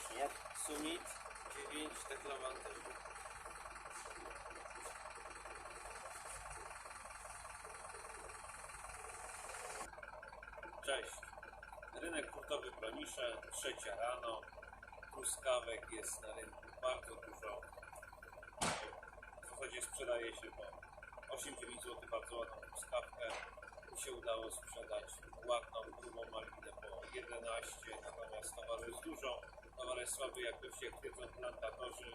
Sumit 9 Deklamanty. Cześć. Rynek hurtowy Bronisze, trzecia rano. Truskawek jest na rynku bardzo dużo. W zasadzie sprzedaje się po 8-9 zł bardzo ładną truskawkę. Mi się udało sprzedać ładną, grubą malinę po 11, natomiast towaru jest dużo. Towar jest jakości, jak twierdzą plantatorzy.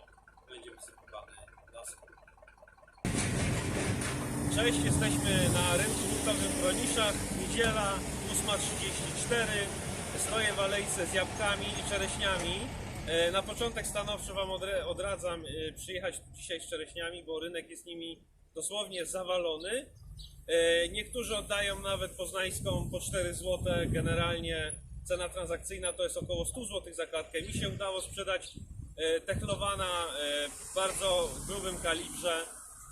Będzie wysypywany na skór. Cześć, jesteśmy na rynku hurtowym w Broniszach. Niedziela 8.34. Stoję w alejce z jabłkami i czereśniami. E, Na początek stanowczo Wam odradzam e, przyjechać dzisiaj z czereśniami, bo rynek jest nimi dosłownie zawalony. E, Niektórzy oddają nawet poznańską po 4 zł. Generalnie cena transakcyjna to jest około 100 zł za klatkę. Mi się udało sprzedać e, techlowana e, w bardzo grubym kalibrze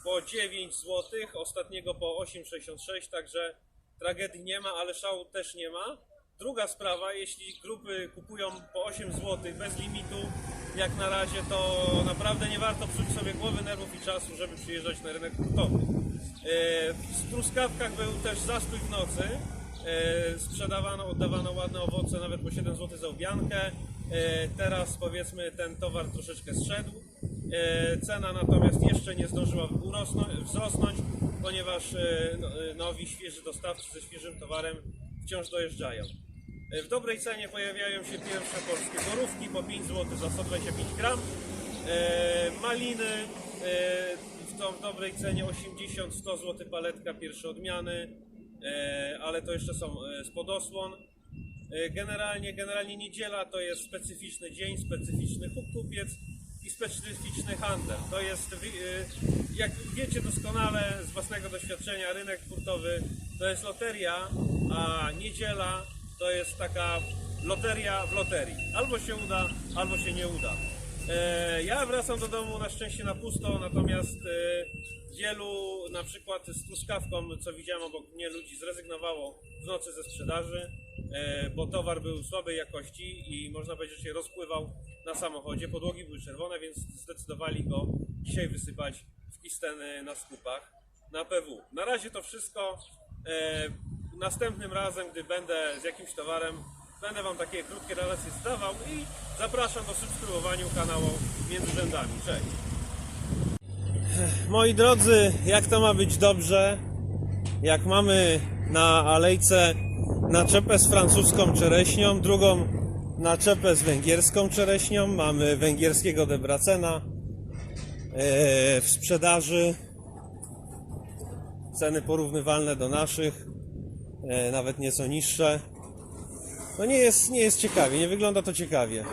po 9 zł, ostatniego po 8,66, także tragedii nie ma, ale szału też nie ma. Druga sprawa, jeśli grupy kupują po 8 zł bez limitu, jak na razie, to naprawdę nie warto psuć sobie głowy, nerwów i czasu, żeby przyjeżdżać na rynek hurtowy. E, W truskawkach był też zastój w nocy. E, Sprzedawano, oddawano ładne owoce nawet po 7 zł za ubiankę. E, Teraz powiedzmy ten towar troszeczkę zszedł. E, Cena natomiast jeszcze nie zdążyła wzrosnąć, ponieważ no- nowi, świeży dostawcy ze świeżym towarem wciąż dojeżdżają. W dobrej cenie pojawiają się pierwsze polskie borówki po 5 zł za 125 gram. Maliny w, to, w dobrej cenie 80-100 zł paletka pierwsze odmiany, ale to jeszcze są e, z podosłon. E, Generalnie, generalnie niedziela to jest specyficzny dzień, specyficzny kupiec i specyficzny handel. To jest, e, jak wiecie doskonale z własnego doświadczenia, rynek hurtowy to jest loteria, a niedziela to jest taka loteria w loterii. Albo się uda, albo się nie uda. E, Ja wracam do domu na szczęście na pusto, natomiast e, wielu na przykład z truskawką, co widziałem obok mnie, ludzi zrezygnowało w nocy ze sprzedaży, e, bo towar był słabej jakości i można powiedzieć, że się rozpływał na samochodzie. Podłogi były czerwone, więc zdecydowali go dzisiaj wysypać w kisteny na skupach na PW. Na razie to wszystko. Następnym razem, gdy będę z jakimś towarem, będę Wam takie krótkie relacje zdawał i zapraszam do subskrybowania kanału Między Rzędami. Cześć! Moi drodzy, jak to ma być dobrze, jak mamy na alejce naczepę z francuską czereśnią, drugą naczepę z węgierską czereśnią, mamy węgierskiego Debracena e, w sprzedaży, ceny porównywalne do naszych, e, nawet nieco niższe. No nie jest, nie jest ciekawie, nie wygląda to ciekawie.